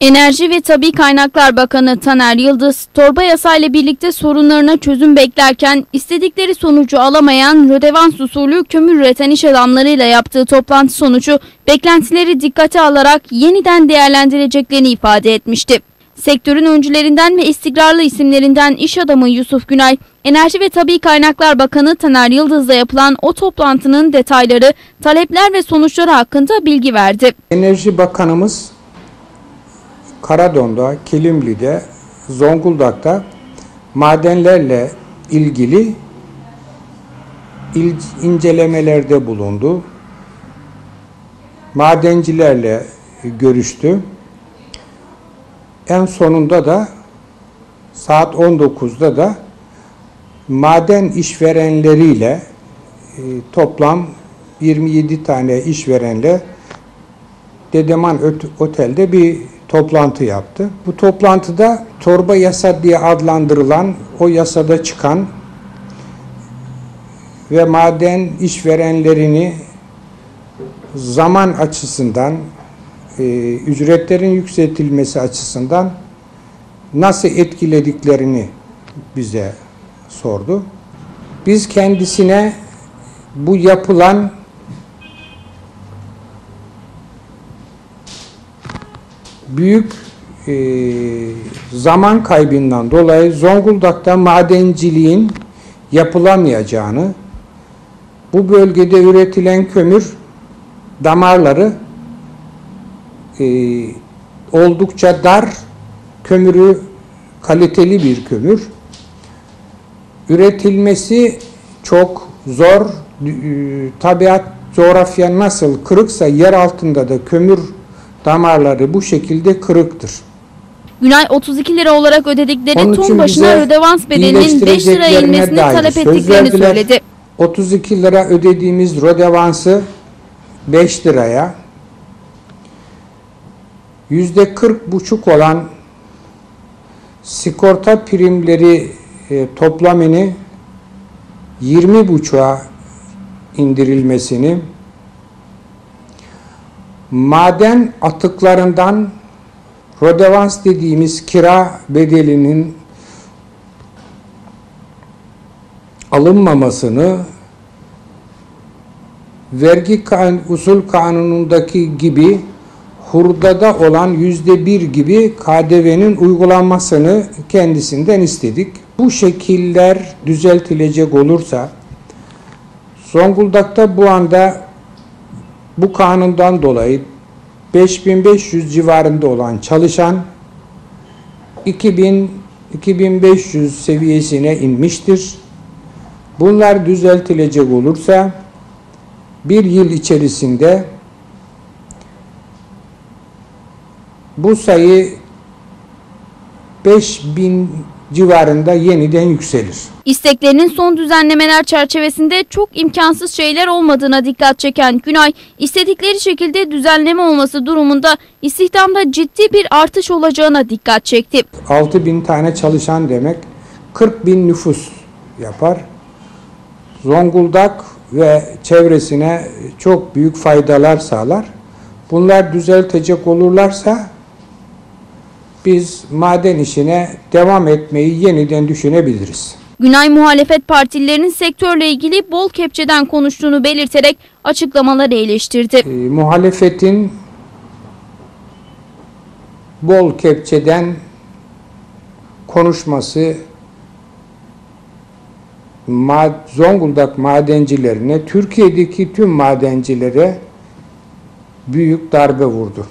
Enerji ve Tabi Kaynaklar Bakanı Taner Yıldız, torba yasayla birlikte sorunlarına çözüm beklerken istedikleri sonucu alamayan Rödevans usulü kömür üreten iş adamlarıyla yaptığı toplantı sonucu beklentileri dikkate alarak yeniden değerlendireceklerini ifade etmişti. Sektörün öncülerinden ve istikrarlı isimlerinden iş adamı Yusuf Günay, Enerji ve Tabi Kaynaklar Bakanı Taner Yıldız'la yapılan o toplantının detayları, talepler ve sonuçları hakkında bilgi verdi. Enerji Bakanımız Karadon'da, Kilimli'de, Zonguldak'ta madenlerle ilgili il- incelemelerde bulundu. Madencilerle görüştü. En sonunda da saat 19'da da maden işverenleriyle e, toplam 27 tane işverenle Dedeman Otel'de bir toplantı yaptı. Bu toplantıda torba yasa diye adlandırılan o yasada çıkan ve maden işverenlerini zaman açısından e, ücretlerin yükseltilmesi açısından nasıl etkilediklerini bize sordu. Biz kendisine bu yapılan büyük e, zaman kaybından dolayı Zonguldak'ta madenciliğin yapılamayacağını, bu bölgede üretilen kömür damarları e, oldukça dar, kömürü kaliteli bir kömür. Üretilmesi çok zor. E, Tabiat, coğrafya nasıl kırıksa yer altında da kömür damarları bu şekilde kırıktır. Günay 32 lira olarak ödedikleri Onun için başına ödevans bedelinin 5 lira inmesini talep ettiklerini verdiler. söyledi. 32 lira ödediğimiz rodevansı 5 liraya yüzde 40 buçuk olan sigorta primleri e, toplamını 20 buçuğa indirilmesini maden atıklarından rodevans dediğimiz kira bedelinin alınmamasını vergi kan, usul kanunundaki gibi hurdada olan yüzde bir gibi KDV'nin uygulanmasını kendisinden istedik. Bu şekiller düzeltilecek olursa Zonguldak'ta bu anda bu kanundan dolayı 5500 civarında olan çalışan 2000 2500 seviyesine inmiştir. Bunlar düzeltilecek olursa bir yıl içerisinde bu sayı 5000 civarında yeniden yükselir. İsteklerinin son düzenlemeler çerçevesinde çok imkansız şeyler olmadığına dikkat çeken Günay, istedikleri şekilde düzenleme olması durumunda istihdamda ciddi bir artış olacağına dikkat çekti. 6000 tane çalışan demek 40 bin nüfus yapar. Zonguldak ve çevresine çok büyük faydalar sağlar. Bunlar düzeltecek olurlarsa biz maden işine devam etmeyi yeniden düşünebiliriz. Günay muhalefet partililerinin sektörle ilgili bol kepçeden konuştuğunu belirterek açıklamaları eleştirdi. E, muhalefetin bol kepçeden konuşması ma Zonguldak madencilerine, Türkiye'deki tüm madencilere büyük darbe vurdu.